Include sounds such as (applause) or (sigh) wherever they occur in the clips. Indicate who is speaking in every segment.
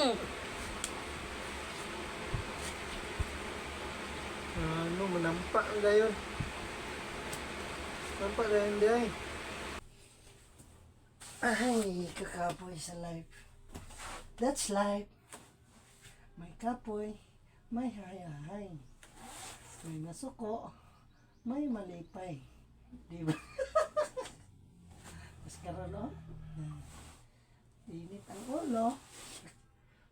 Speaker 1: Mm.
Speaker 2: Ano, manampak ang gayon. Nampak na hindi ay. Kakapoy sa life. That's life. May kapoy, may hayahay. May nasuko, may malipay. Di ba? (laughs) Mas karoon, no? Init ang ulo.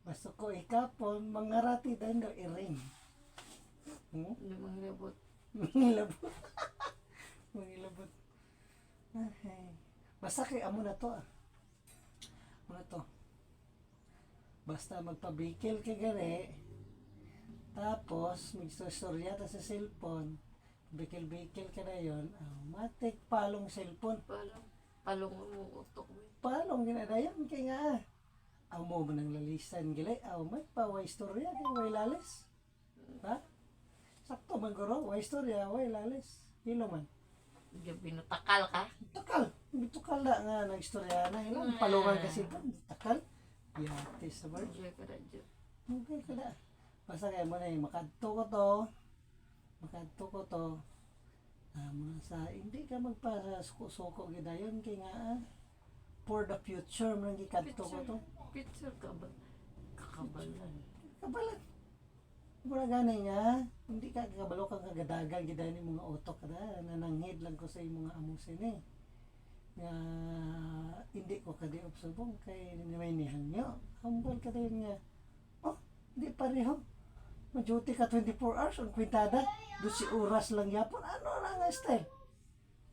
Speaker 2: Masuko ikapon, mangarati dahil daw iring. Hmm?
Speaker 1: Lumangilabot.
Speaker 2: Mangilabot. Mangilabot. Ay. Basta kay amo na to ah. Amo na to. Basta magpabikil ka gani. Tapos, magsostorya ta sa cellphone. Bikil-bikil ka na yun. Automatic palong cellphone.
Speaker 1: Palong. Palong mo utok.
Speaker 2: Palong ginadayon kay nga. Aw mo man ang lalisan gilay. Aw may pa way istorya kay way lalis. Ha? Sakto man guro, way istorya, way lalis. Hilo man.
Speaker 1: Gabi no takal ka.
Speaker 2: Takal. Bitukal na nga ng istorya na. Ilang palungan kasi ito. Takal. Yate sa bar.
Speaker 1: Radyo ka radyo.
Speaker 2: Okay ka na. Basta kaya mo na yung makadto ko to. Makadto ko to. Mga sa hindi ka magpasuko-suko gidayon kay nga ah, for the future man gikadto ko to.
Speaker 1: Picture ka ba? Kakabalan.
Speaker 2: Kabalan. Mura gani nga, hindi ka kabalo kang kagadagan gidayon yung mga utok kada nananghid lang ko sa mga amusin eh. Nga hindi ko kadi observong kay may nihangyo. Humble ka din nga. Oh, hindi pareho. Mag-duty ka 24 hours ang kwintada. 12 oras lang yapon. Ano na nga style?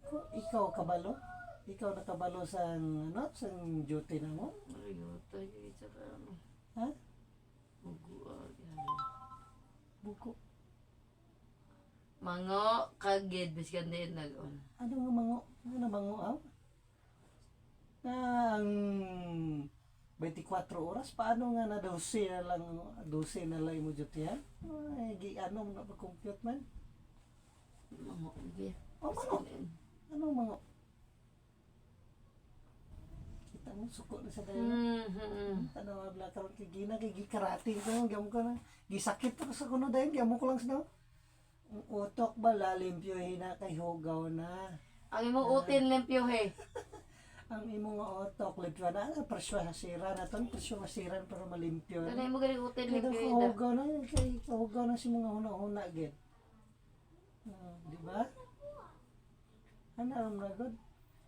Speaker 2: Kung ikaw kabalo, ikaw nakabalo sa ano, sa duty na mo,
Speaker 1: Mariyota yung isa ka ano.
Speaker 2: ha?
Speaker 1: Buguag. yan.
Speaker 2: Buko.
Speaker 1: Mango kagid biskan din nag-on.
Speaker 2: Ano nga mango? Ano na mango aw? Na ang 24 oras, paano nga na 12 na lang, 12 na lang mo dyan? Ay, gi, ano na pa-compute man?
Speaker 1: Mango gi.
Speaker 2: O, mango? Ano mango? Kita mo, suko na sa dayo.
Speaker 1: Mhm.
Speaker 2: Ano, wala karon kay Gina, kay gikarate ko, gamo ko na. Gisakit ko sa kuno dahil, gamo ko lang sa. Ang utok ba, lalimpyohin na kay hugaw na.
Speaker 1: Ang imong utin limpyo he. (laughs)
Speaker 2: ang imo nga otok limpyo na ang presyo hasira na ton presyo hasira para malimpyo
Speaker 1: Kanay mo gali utin limpyo ida.
Speaker 2: kahugaw na kay kahugaw na si mga huna-huna gid Ah, di ba ano ang nagod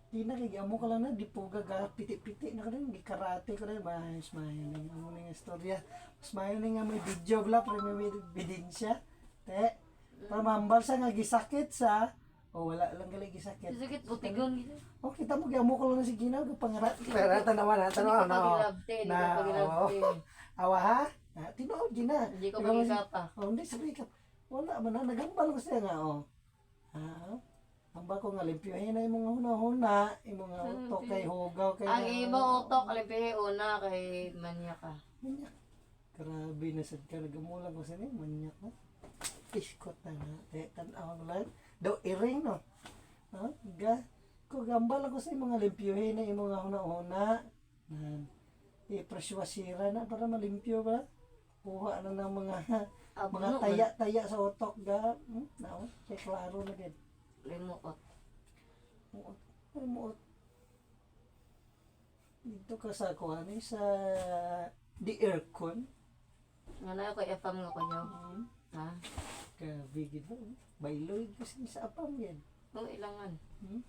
Speaker 2: di na kay amo ka lang na di po gaga piti-piti na kadin di karate ko rin mas mayo ning amo ning istorya mas mayo ning nga may video bla para may ebidensya te para mambal sa nga gisakit sa o wala lang gali gisakit
Speaker 1: Sakit putigon gitu.
Speaker 2: Oh, kita mo gyamo ko lang na si Gina, ko pangarat. Pero tanawa na, tanawa na. oh.
Speaker 1: Pagilabte, hindi
Speaker 2: Na,
Speaker 1: ka pagilabte.
Speaker 2: oh. (laughs) Awa ha? Ah, tinuod Gina.
Speaker 1: Hindi ko
Speaker 2: man-
Speaker 1: magigapa.
Speaker 2: Oh, hindi sabi ka. Wala man na nagambal ko siya nga oh. Ha? Ang ba ko nga limpyohin na imong huna-huna, imong nga utok kay hugaw kay
Speaker 1: Ang imong utok limpyo una kay manya ka.
Speaker 2: Manyak. Grabe na sad ka nagamulang ko sa ni manyak na. Iskot na na. Eh, tanaw lang. Daw iring no. Ha? Ga. Ko gambal ako sa mga limpyohin na imong nga huna-huna. Nan. ipreswasira na para malimpyo ba? Kuha na ng mga (laughs) mga taya-taya sa utok ga. Hmm? Nao, kay klaro na gid.
Speaker 1: Limuot.
Speaker 2: Muot. Ay, muot. Dito ka sa kuha ni sa the aircon.
Speaker 1: Nga na ako FM nga ko niyo.
Speaker 2: Hmm.
Speaker 1: Ha?
Speaker 2: Grabe gid mo. Bailoy kasi sa apam yan.
Speaker 1: O ilangan.
Speaker 2: Hmm?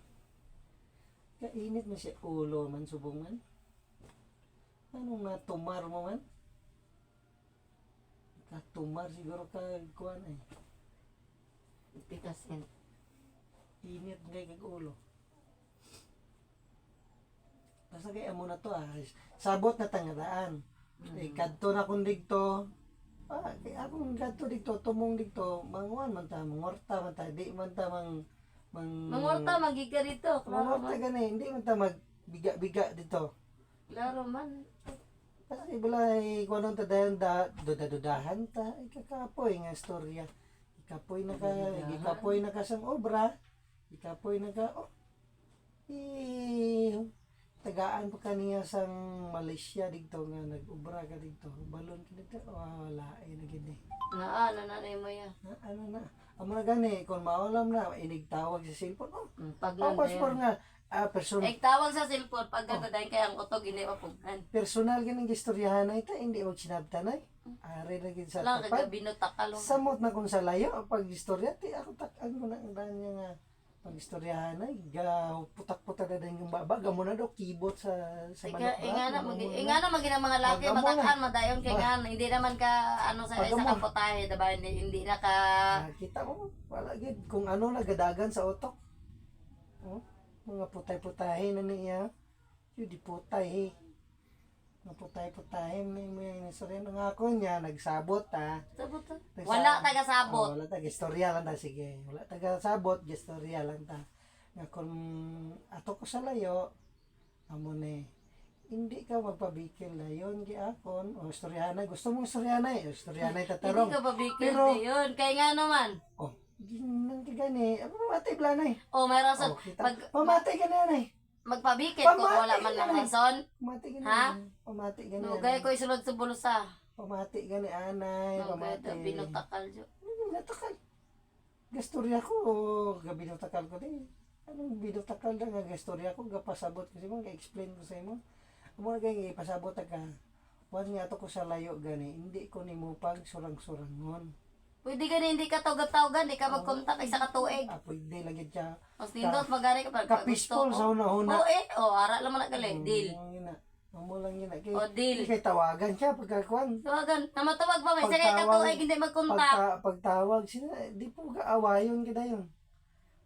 Speaker 2: Kainit mo siya ulo man subong man. Anong natumar mo man? Katumar siguro ka kuan eh.
Speaker 1: Pitasin.
Speaker 2: Init ngay kag ulo. Basta kaya mo na to ah. Sabot na tangadaan. Eh, kadto na kung digto. Ah, kay akong kadto digto, tumong digto, manguan man ta, mangorta man ta, di man ta mang mang
Speaker 1: Mangorta magiga dito.
Speaker 2: Mangorta
Speaker 1: man.
Speaker 2: gani, hindi man ta magbiga-biga dito.
Speaker 1: Klaro man.
Speaker 2: Kasi balay kung anong tadayan da, duda-dudahan ta, ikakapoy nga istorya. Ikapoy na ka, ikapoy na ka sang obra, ikapoy na ka, oh, eh, tagaan pa kaniya sang Malaysia dito nga nag-ubra ka dito. Balon ka dito. Oh, wala eh na gini.
Speaker 1: Naa, nananay mo yan.
Speaker 2: Na, ano na? Amo na gani kung maalam na inig tawag sa cellphone. Oh,
Speaker 1: Mm, Pag
Speaker 2: oh passport nga ah, person
Speaker 1: tawag sa cellphone, pag oh. dahil kaya ang utog, hindi mapugan.
Speaker 2: personal ganing gistoryahan na ita hindi mo sinabtanay. Ari na gid sa
Speaker 1: Lang,
Speaker 2: tapat.
Speaker 1: kagabinutak ka lang.
Speaker 2: Samot na kung sa layo pag istorya ti ako tak ang na nga pag istoryahan ay ga putak-putak na din yung baba gamo na daw kibot sa sa
Speaker 1: Ika, inga na, mag,
Speaker 2: na.
Speaker 1: inga na, maging ang mga laki, matakan, madayon kay nga, hindi naman ka, ano sa isa kang putahe, diba, hindi, hindi na ka,
Speaker 2: Ah, kita mo wala gid kung ano nagadagan sa utok. Oh, mga putay-putahin na niya. Yun di putay eh. Mga putay-putahin na yung mga istorya nga ako niya nagsabot ha.
Speaker 1: ta.
Speaker 2: Nagsa-
Speaker 1: Wala taga sabot.
Speaker 2: Oh, wala taga istorya lang ta sige. Wala taga sabot, istorya lang ta. Nga kung ato ko sa layo, amo ni hindi ka magpabikil na yun giakon o istoryahanay gusto mong istoryahanay o istoryahanay
Speaker 1: Hindi
Speaker 2: tatarong
Speaker 1: ka babikil
Speaker 2: Pero-
Speaker 1: yun. Kaya nga naman.
Speaker 2: oh ginang ka gani mamatay blanay
Speaker 1: O, may rason.
Speaker 2: oh kita
Speaker 1: Pag
Speaker 2: pamatay ka na nay
Speaker 1: magpabikil kung wala man lang
Speaker 2: na.
Speaker 1: rason.
Speaker 2: pamatay ka na
Speaker 1: Ha?
Speaker 2: pamatay ka na
Speaker 1: Nugay ko isulod sa bulusa.
Speaker 2: Pamatay ka ni anay
Speaker 1: Nugay
Speaker 2: pamatay
Speaker 1: to, binutakal jo.
Speaker 2: Hmm, natakal. Gastorya ko, gabi takal ko din. Anong binutakal na nga gastorya ko, gapasabot ko sa mo, ga-explain ko sa imo. Amo na kay ipasabot ka. Wan nga to ko sa layo gani, hindi ko ni mo pag surang-surangon.
Speaker 1: Pwede ka na hindi ka tawag-tawagan, di ka magkontak isa ka tuig.
Speaker 2: Ah, pwede lagi siya.
Speaker 1: Mas nindot magari ka pag gusto.
Speaker 2: Kapispol sa una-una.
Speaker 1: O eh, o, ara lang man nagali. Deal.
Speaker 2: Amo yun na. Amo lang yun na. Kay,
Speaker 1: O, deal.
Speaker 2: kay tawagan siya pagkakuan.
Speaker 1: Tawagan. Namatawag pa may. Sige ka
Speaker 2: Pagtawag-
Speaker 1: tuig, hindi magkontak.
Speaker 2: Pagta, pagtawag sila, di po kaawayon kita yun.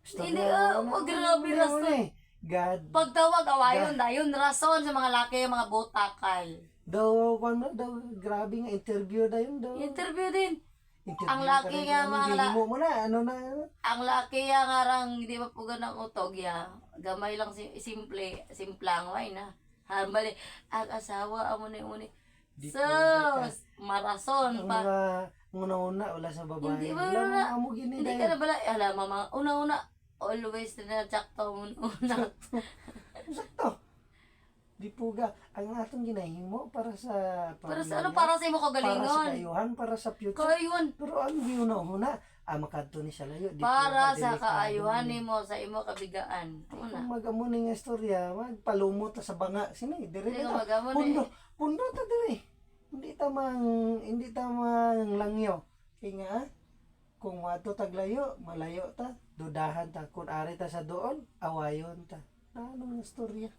Speaker 1: Hindi, ah, oh, grabe, rason.
Speaker 2: eh. God.
Speaker 1: Pagtawag, awayon, dayon rason sa mga laki, mga botakal.
Speaker 2: Daw, ano, daw, grabe nga, interview na yun daw.
Speaker 1: Interview din.
Speaker 2: Interview
Speaker 1: ang laki nga, mga la-
Speaker 2: mo na, ano na, ano.
Speaker 1: Ang laki ya nga rang hindi pa po ng utog ya. Gamay lang si simple, simplang way na. Hambali, ang asawa amo ni uni.
Speaker 2: Po,
Speaker 1: marason pa.
Speaker 2: mga, una-una, wala sa babae.
Speaker 1: Hindi ba,
Speaker 2: Wala
Speaker 1: wala.
Speaker 2: amo gini
Speaker 1: Hindi ka na bala, alam mga una-una, always na tsakto mo una.
Speaker 2: Sakto. Di po ga, ang atong ginahimo para sa
Speaker 1: Para sa
Speaker 2: pamilya,
Speaker 1: ano, para sa imo
Speaker 2: para sa
Speaker 1: kagalingon.
Speaker 2: kayuhan, para sa future.
Speaker 1: Kayun.
Speaker 2: Pero ang giuna-una, ah, makadto ni siya layo. Di
Speaker 1: Para sa kaayuhan
Speaker 2: ni.
Speaker 1: nimo sa imo kabigaan.
Speaker 2: Kung
Speaker 1: Una.
Speaker 2: mag-amo ni nga istorya, magpalumot ta sa banga. Sini, dire na.
Speaker 1: ko magamo
Speaker 2: Pundo,
Speaker 1: na.
Speaker 2: pundo ta dire. Hindi ta mang, hindi ta mang langyo. Kaya nga, ah, kung wato taglayo, malayo ta, dudahan ta. Kung ari ta sa doon, awayon ta. Ano nga istorya?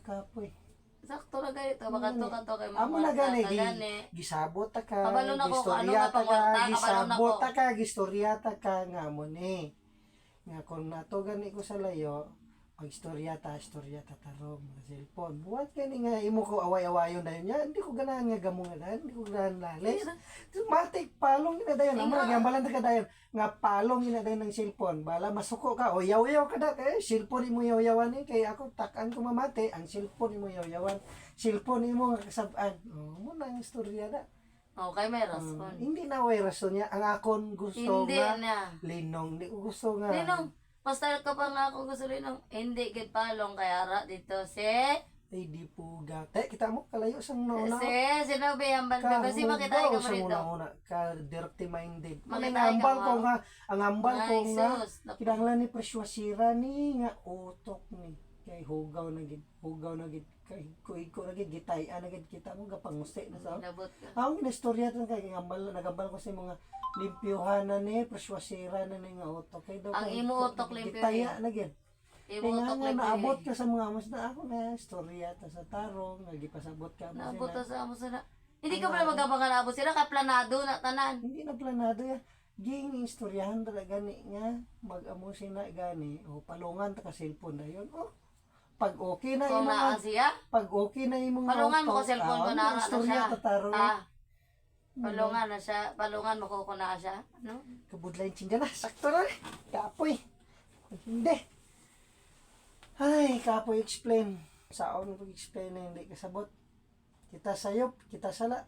Speaker 2: Kapoy.
Speaker 1: Sakto na ganito. Baka to ka to kay
Speaker 2: Amo
Speaker 1: mga
Speaker 2: na gani,
Speaker 1: gani.
Speaker 2: gisabot ta ka,
Speaker 1: Kabalo na ko, ano nga
Speaker 2: ta ka,
Speaker 1: pangwarta, kabalo na
Speaker 2: gisabot ta ka, gistorya ta ka, nga mo ni. Nga kung nato gani ko sa layo, pag istorya ta, istorya ta tarong nga cellphone. Buhat kani nga imo ko away-awayon dayon niya, hindi ko ganahan nga gamo nga dayon, hindi ko ganahan lalis. Matik palong gina dayon, amo nga balan ka dayon, nga palong gina dayon ng cellphone. Bala masuko ka, o yaw-yaw ka da kay cellphone imo yaw-yawan ni kay ako takan ko mamati, ang cellphone imo yaw-yawan. Cellphone imo nga kasab-an. Oh, mo na ang istorya da.
Speaker 1: Okay, may
Speaker 2: Um,
Speaker 1: rason.
Speaker 2: hindi na way rason niya. Ang akon gusto
Speaker 1: Hindi
Speaker 2: nga
Speaker 1: na.
Speaker 2: linong. Hindi gusto nga.
Speaker 1: Linong, basta ka pa nga ako gusto linong. Hindi, gid palong kaya ra dito si...
Speaker 2: Ay di po gate. Kita mo kalayo sa nauna.
Speaker 1: Si, sinabi ang balbe. Kasi makita ka mo
Speaker 2: sa
Speaker 1: dito.
Speaker 2: una ka dirty minded.
Speaker 1: Makita
Speaker 2: Ang ambal ko nga, ang ambal ko nga, kinanglan ni preswasira ni nga utok ni. Kay hugaw na gid, hugaw na gid. Kay kuig ko na gid, gitay na gid kita mo gapangusti na sa.
Speaker 1: Ka.
Speaker 2: Ang inistorya tan kay ngambal nagambal ko sa mga limpyuhan na ni preswasira na ni nga utok kay daw
Speaker 1: Ang imo utok limpyo
Speaker 2: gitaya na gid.
Speaker 1: Imo utok lang
Speaker 2: naabot ka sa mga mas na ako na istorya ta sa tarong nga gipasabot ka mo
Speaker 1: Naabot
Speaker 2: sila.
Speaker 1: sa amo sana. Hindi ka pala magabangan abo sila ka planado na tanan.
Speaker 2: Hindi na planado ya. Ging istoryahan talaga gani nga mag-amo sina gani o palungan ta ka cellphone na yon. Oh. Pag okay na
Speaker 1: Kung
Speaker 2: imong
Speaker 1: naa siya,
Speaker 2: pag okay na imong
Speaker 1: palungan mo ko cellphone ko
Speaker 2: ah,
Speaker 1: na na siya.
Speaker 2: ta tarong.
Speaker 1: Ah, palungan na siya. Palungan mo ko na siya. Ano?
Speaker 2: Kabudlayin chingga na. Sakto na. Kapoy. Hindi. Ay, kapoy explain. Saon pag explain na hindi kasabot. Kita sayop, kita sala.